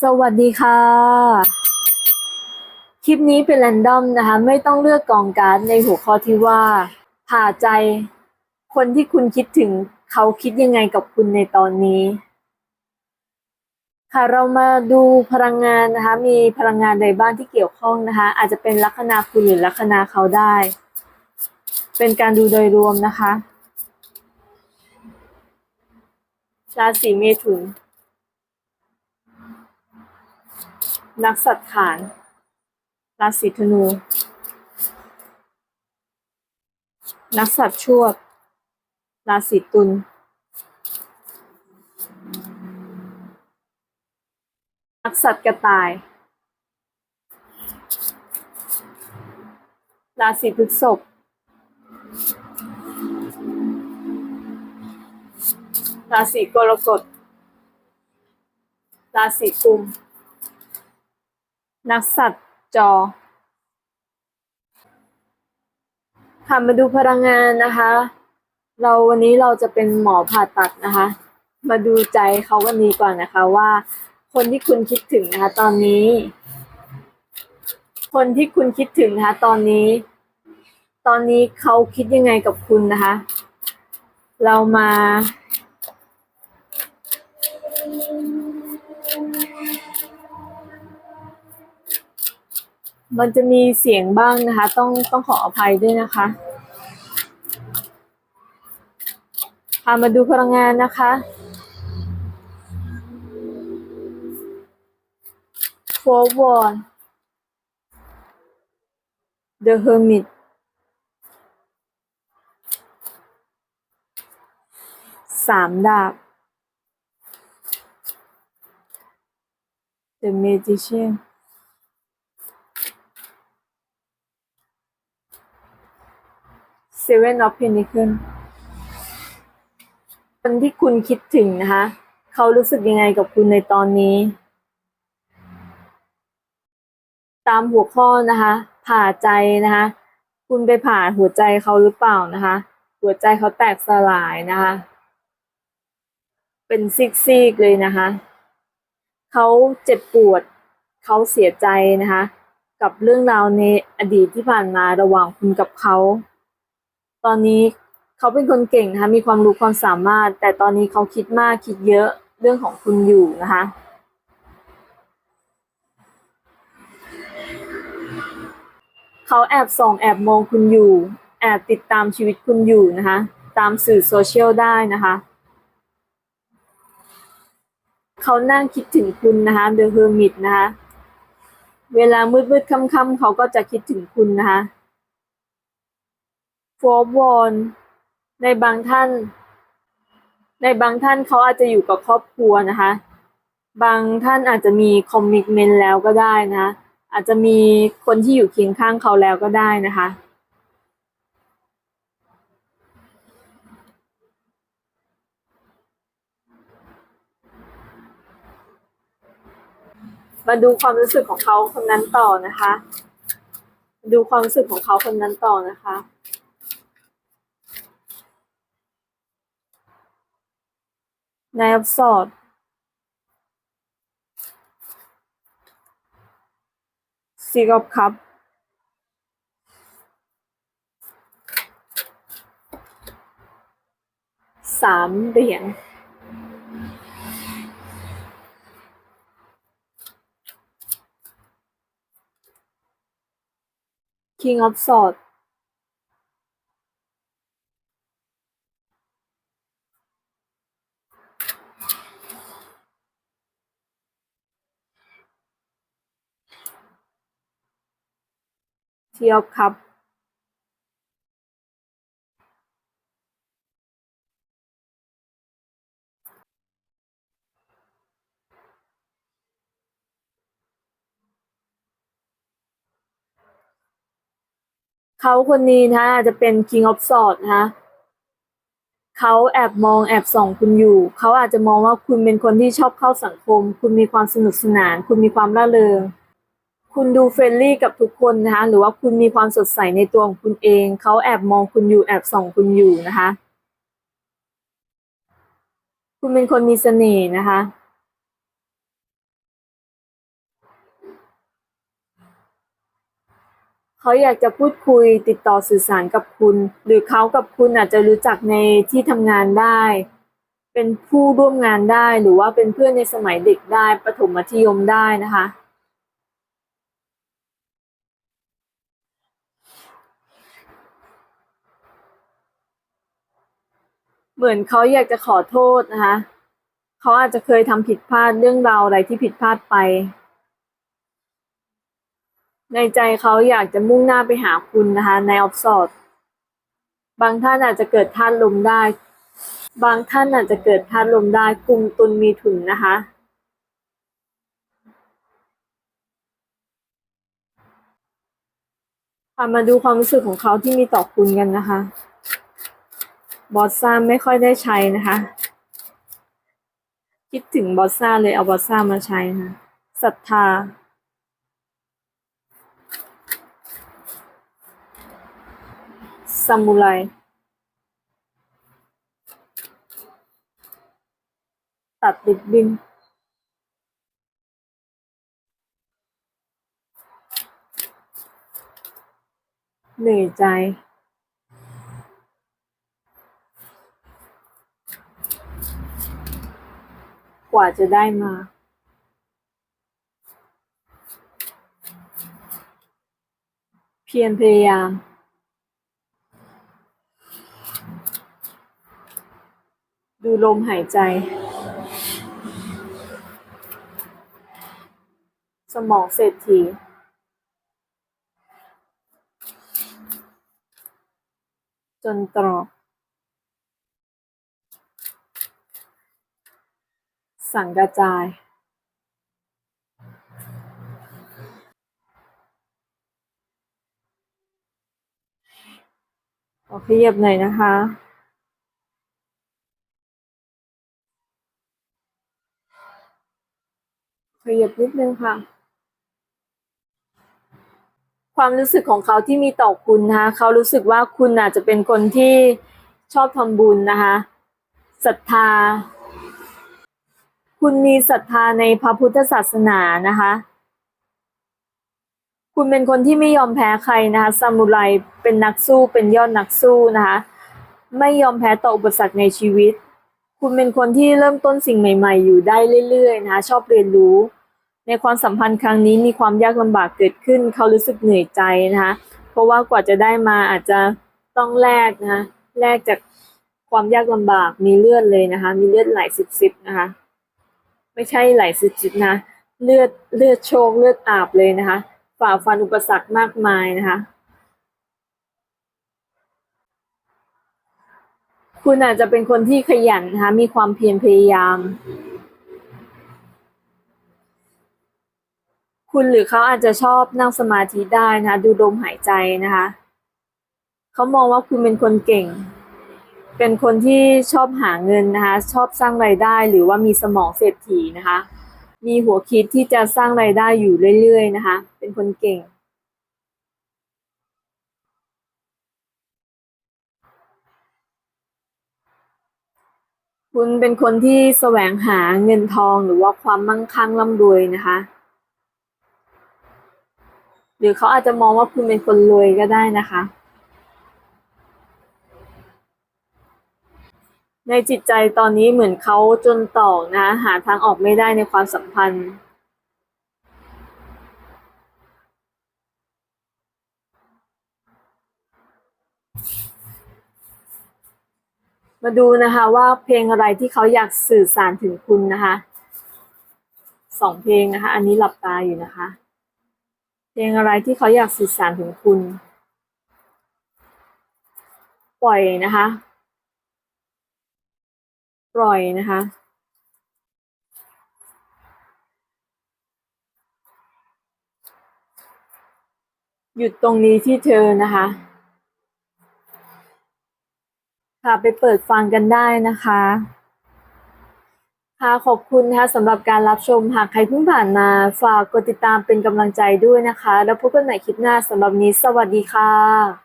สวัสดีค่ะ คลิปนี้เป็นแรนดอมนะคะ ไม่ต้องเลือกกองการ์ดในหัวข้อที่ว่า ผ่าใจ คนที่คุณคิดถึงเขาคิดยังไงกับคุณในตอนนี้ ค่ะเรามาดูพลังงานนะคะ มีพลังงานใดบ้างที่เกี่ยวข้องนะคะ อาจจะเป็นลัคนาคุณหรือลัคนาเขาได้ เป็นการดูโดยรวมนะคะราศีเมถุน นักสัตว์ขานราศีธนู นักสัตว์ชั่วราศีตุลนักสัตว์กระต่าย ราศีพฤษภราศีกรกฎ ราศีกุม นักสัตว์จอ ค่ะมาดูพลังงานนะคะ เราวันนี้เราจะเป็นหมอผ่าตัดนะคะ มาดูใจเขาวันนี้ก่อนนะคะว่า คนที่คุณคิดถึงนะคะ ตอนนี้ คนที่คุณคิดถึงนะคะ ตอนนี้ ตอนนี้เขาคิดยังไงกับคุณนะคะ เรามา มันจะมีเสียงบ้างนะคะ ต้องต้องขออภัยด้วยนะคะพามาดูพลังงานนะคะ forward the hermit สามดาบ the magician Seven of Pentacles คนที่คุณคิดถึงนะคะ เขารู้สึกยังไงกับคุณในตอนนี้ ตามหัวข้อนะคะ ผ่าใจนะคะ คุณไปผ่าหัวใจเขาหรือเปล่านะคะ หัวใจเขาแตกสลายนะคะ เป็นซีกๆเลยนะคะ เขาเจ็บปวด เขาเสียใจนะคะ กับเรื่องราวในอดีตที่ผ่านมาระหว่างคุณกับเขา ตอนนี้เขาเป็นคนเก่งนะคะ มีความรู้ความสามารถ แต่ตอนนี้เขาคิดมากคิดเยอะเรื่องของคุณอยู่นะคะ เขาแอบส่องแอบมองคุณอยู่ แอบติดตามชีวิตคุณอยู่นะคะ ตามสื่อโซเชียลได้นะคะ เขานั่งคิดถึงคุณนะคะ The Hermit นะคะ เวลามืดๆค่ำๆเขาก็จะคิดถึงคุณนะคะ f o r w a r n ในบางท่าน ในบางท่านเขาอาจจะอยู่กับครอบครัวนะคะ บางท่านอาจจะมีคอมมิ t เมนต์แล้วก็ได้นะ อาจจะมีคนที่อยู่เคียงข้างเขาแล้วก็ได้นะคะมาดูความรู้สึกของเขาคนนั้นต่อนะคะ ดูความรู้สึกของเขาคนนั้นต่อนะคะ นายออฟฟอดซีกอบครับสามเหรียญคิงออฟสอด อฟคัพเขาคนนี้นะอาจจะเป็น King of Swords นะเขาแอบมองแอบส่องคุณอยู่ เขาอาจจะมองว่าคุณเป็นคนที่ชอบเข้าสังคม คุณมีความสนุกสนาน คุณมีความร่าเริง คุณดูเฟรนลี่กับทุกคนนะคะหรือว่าคุณมีความสดใสในตัวของคุณเอง เขาแอบมองคุณอยู่แอบส่องคุณอยู่นะคะ คุณเป็นคนมีเสน่ห์นะคะ เขาอยากจะพูดคุยติดต่อสื่อสารกับคุณ หรือเขากับคุณอาจจะรู้จักในที่ทำงานได้ เป็นผู้ร่วมงานได้หรือว่าเป็นเพื่อนในสมัยเด็กได้ประถมมัธยมได้นะคะ เหมือนเขาอยากจะขอโทษนะคะเขาอาจจะเคยทำผิดพลาดเรื่องราวอะไรที่ผิดพลาดไป ในใจเขาอยากจะมุ่งหน้าไปหาคุณนะคะในออฟสอดบางท่านอาจจะเกิดท่านลมได้ บางท่านอาจจะเกิดท่านลมได้กลุ่มตุนมีถุนนะคะค่ะมาดูความรู้สึกของเขาที่มีต่อคุณกันนะคะ บอสซ่าไม่ค่อยได้ใช้นะคะ คิดถึงบอสซ่าเลยเอาบอสซ่ามาใช้นะคะศรัทธา ซามูไรตัดริบบิ้นเหนื่อยใจ กว่าจะได้มา เพียรพยายาม ดูลมหายใจ สมองเศรษฐีจนตรอก สั่งกระจาย ขอขยับหน่อยนะคะขยับนิดนึงค่ะ ความรู้สึกของเขาที่มีต่อคุณนะคะเขารู้สึกว่าคุณอาจจะเป็นคนที่ชอบทำบุญนะคะศรัทธา คุณมีศรัทธาในพระพุทธศาสนานะคะ คุณเป็นคนที่ไม่ยอมแพ้ใครนะคะซามูไรเป็นนักสู้เป็นยอดนักสู้นะคะ ไม่ยอมแพ้ต่ออุปสรรคในชีวิต คุณเป็นคนที่เริ่มต้นสิ่งใหม่ ๆ อยู่ได้เรื่อยๆนะคะชอบเรียนรู้ ในความสัมพันธ์ครั้งนี้มีความยากลำบากเกิดขึ้น เขารู้สึกเหนื่อยใจนะคะ เพราะว่ากว่าจะได้มาอาจจะต้องแลกนะคะแลกจากความยากลำบากมีเลือดเลยนะคะ มีเลือดไหลซิบๆนะคะ ไม่ใช่ไหลซิบๆนะ เลือดเลือดโชกเลือดอาบเลยนะคะ ฝ่าฟันอุปสรรคมากมายนะคะ คุณอาจจะเป็นคนที่ขยันนะคะ มีความเพียรพยายาม คุณหรือเขาอาจจะชอบนั่งสมาธิได้นะะดูลมหายใจนะคะ เขามองว่าคุณเป็นคนเก่ง เป็นคนที่ชอบหาเงินนะคะ ชอบสร้างรายได้หรือว่ามีสมองเศรษฐีนะคะ มีหัวคิดที่จะสร้างรายได้อยู่เรื่อยๆนะคะ เป็นคนเก่ง คุณเป็นคนที่แสวงหาเงินทองหรือว่าความมั่งคั่งร่ำรวยนะคะ หรือเขาอาจจะมองว่าคุณเป็นคนรวยก็ได้นะคะ ในจิตใจตอนนี้เหมือนเขาจนตอกนะ หาทางออกไม่ได้ในความสัมพันธ์ มาดูนะคะว่าเพลงอะไรที่เขาอยากสื่อสารถึงคุณนะคะสองเพลงนะคะ อันนี้หลับตาอยู่นะคะ เพลงอะไรที่เขาอยากสื่อสารถึงคุณ ปล่อยนะคะ ปล่อยนะคะ หยุดตรงนี้ที่เธอนะคะ ค่ะไปเปิดฟังกันได้นะคะค่ะขอบคุณนะคะสำหรับการรับชมหากใครเพิ่งผ่านมา ฝากกดติดตามเป็นกำลังใจด้วยนะคะ แล้วพบกันใหม่คลิปหน้าสำหรับนี้ สวัสดีค่ะ